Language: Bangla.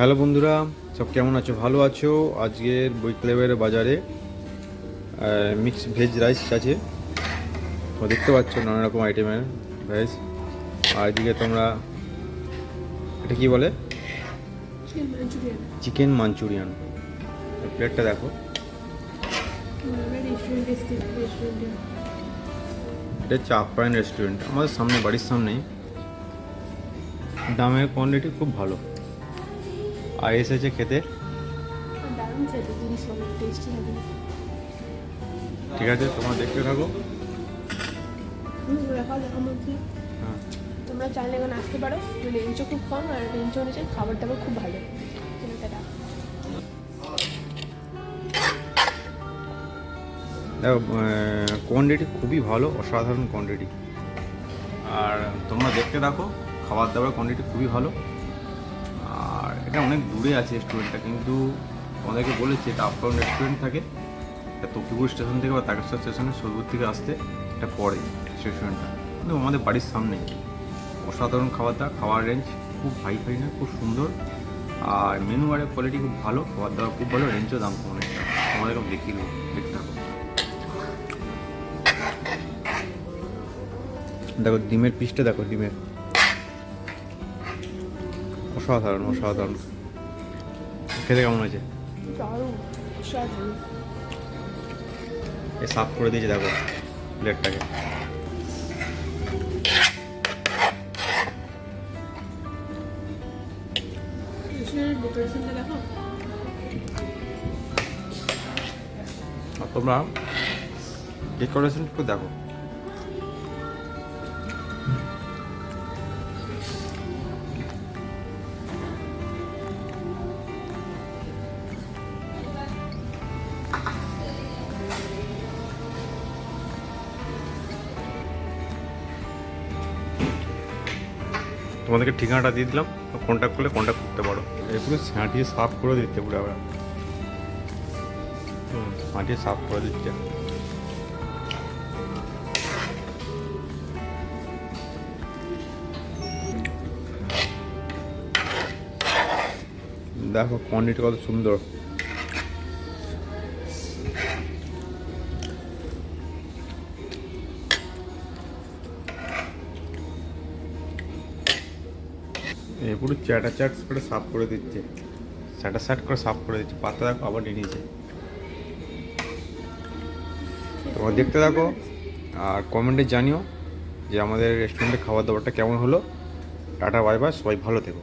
হ্যালো বন্ধুরা সব কেমন আছো? ভালো আছো? আজকের বৈক্লেবের বাজারে মিক্স ভেজ রাইস আছে। তো দেখতে পাচ্ছ নানা রকম আইটেমের ভেজ আর এদিকে তোমরা এটা কি বলে? চিকেন মাঞ্চুরিয়ান প্লেটটা দেখো। এটা চাপ পয়েন্ট রেস্টুরেন্ট আমাদের সামনে বাড়ির সামনেই। দামের কোয়ালিটি খুব ভালো। আর এসেছে খেতে ঠিক আছে তোমরা দেখতে থাকো। হ্যাঁ। তোমরা চাইলে এখানে আসতে পারো রেঞ্জও খুব কম আর রেঞ্জ অনুযায়ী খাবার দাবার খুব ভালো। কোয়ান্টিটি খুবই ভালো অসাধারণ কোয়ান্টিটি আর তোমরা দেখতে থাকো খাবার দাবার কোয়ান্টিটি খুবই ভালো। এটা অনেক দূরে আছে রেস্টুরেন্টটা কিন্তু আমাদেরকে বলেছে এটা আপটাউন রেস্টুরেন্ট থাকে। তকিপুর স্টেশন থেকে বা তাকেশ্বর স্টেশনের সরবুর থেকে আসতে এটা পড়ে রেস্টুরেন্টটা কিন্তু আমাদের বাড়ির সামনেই অসাধারণ খাবার খাওয়ার রেঞ্জ খুব হাই ফাই না, খুব সুন্দর। আর মেনু আর কোয়ালিটি খুব ভালো খাবার দাবার খুব ভালো রেঞ্জও দাম কম অনেকটা। তোমাদেরকে দেখিয়ে দেবো, দেখতে থাকো। দেখো, ডিমের পিসটা দেখো, ডিমের। অসাধারণ অসাধারণ। খেতে কেমন হয়েছে? এ সাফ করে দিয়েছে দেখো প্লেটটাকে। তোমরা ডেকোরেশন দেখো। তোমাদেরকে ঠিকানাটা দিয়ে দিলাম কন্ট্যাক্ট করলে কন্ট্যাক্ট করতে পারো। এগুলো ছাঁটিয়ে সাফ করে দিতে পুরো হুম, মাটি সাফ করে দিচ্ছে। দেখো কোয়ান্টিটি কত সুন্দর। এ পুরো চ্যাটা চ্যাট করে সাফ করে দিচ্ছে। চ্যাটা চ্যাট করে সাফ করে দিচ্ছে। পাতা দেখো, আবার নিয়ে নিয়েছে। তোমরা দেখতে থাকো আর কমেন্টে জানিও যে আমাদের রেস্টুরেন্টে খাবার দাবারটা কেমন হলো। টাটা, বাই বাই, সবাই ভালো থেকো।